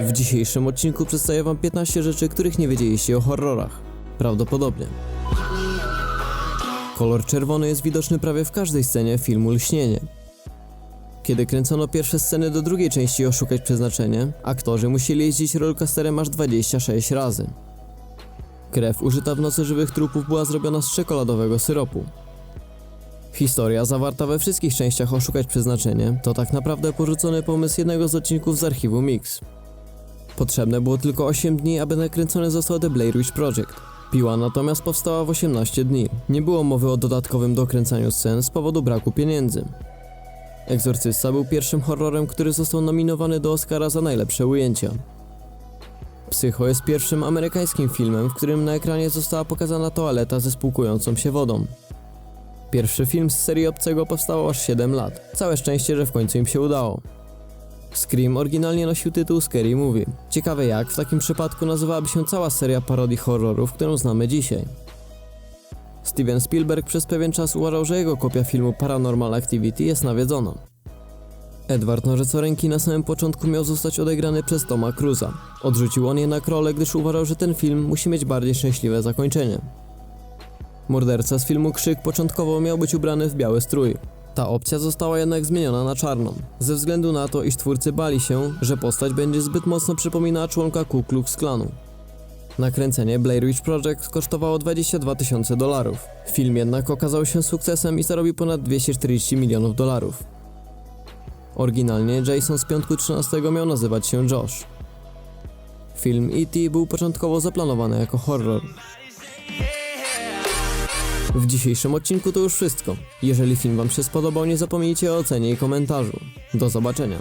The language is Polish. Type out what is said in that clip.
W dzisiejszym odcinku przedstawię wam 15 rzeczy, których nie wiedzieliście o horrorach. Prawdopodobnie. Kolor czerwony jest widoczny prawie w każdej scenie filmu Lśnienie. Kiedy kręcono pierwsze sceny do drugiej części Oszukać Przeznaczenie, aktorzy musieli jeździć rollercoasterem aż 26 razy. Krew użyta w Nocy Żywych Trupów była zrobiona z czekoladowego syropu. Historia zawarta we wszystkich częściach Oszukać Przeznaczenie to tak naprawdę porzucony pomysł jednego z odcinków z archiwum Mix. Potrzebne było tylko 8 dni, aby nakręcony został The Blair Witch Project. Piła natomiast powstała w 18 dni. Nie było mowy o dodatkowym dokręcaniu scen z powodu braku pieniędzy. Egzorcysta był pierwszym horrorem, który został nominowany do Oscara za najlepsze ujęcia. Psycho jest pierwszym amerykańskim filmem, w którym na ekranie została pokazana toaleta ze spłukującą się wodą. Pierwszy film z serii Obcego powstał aż 7 lat. Całe szczęście, że w końcu im się udało. Scream oryginalnie nosił tytuł Scary Movie. Ciekawe jak w takim przypadku nazywałaby się cała seria parodii horrorów, którą znamy dzisiaj. Steven Spielberg przez pewien czas uważał, że jego kopia filmu Paranormal Activity jest nawiedzona. Edward Nożycoręki na samym początku miał zostać odegrany przez Toma Cruza. Odrzucił on jednak rolę, gdyż uważał, że ten film musi mieć bardziej szczęśliwe zakończenie. Morderca z filmu Krzyk początkowo miał być ubrany w biały strój. Ta opcja została jednak zmieniona na czarną, ze względu na to, iż twórcy bali się, że postać będzie zbyt mocno przypominała członka Ku Klux Klanu. Nakręcenie Blair Witch Project kosztowało 22 tysiące dolarów. Film jednak okazał się sukcesem i zarobił ponad 240 milionów dolarów. Oryginalnie Jason z piątku 13 miał nazywać się Josh. Film E.T. był początkowo zaplanowany jako horror. W dzisiejszym odcinku to już wszystko. Jeżeli film Wam się spodobał, nie zapomnijcie o ocenie i komentarzu. Do zobaczenia.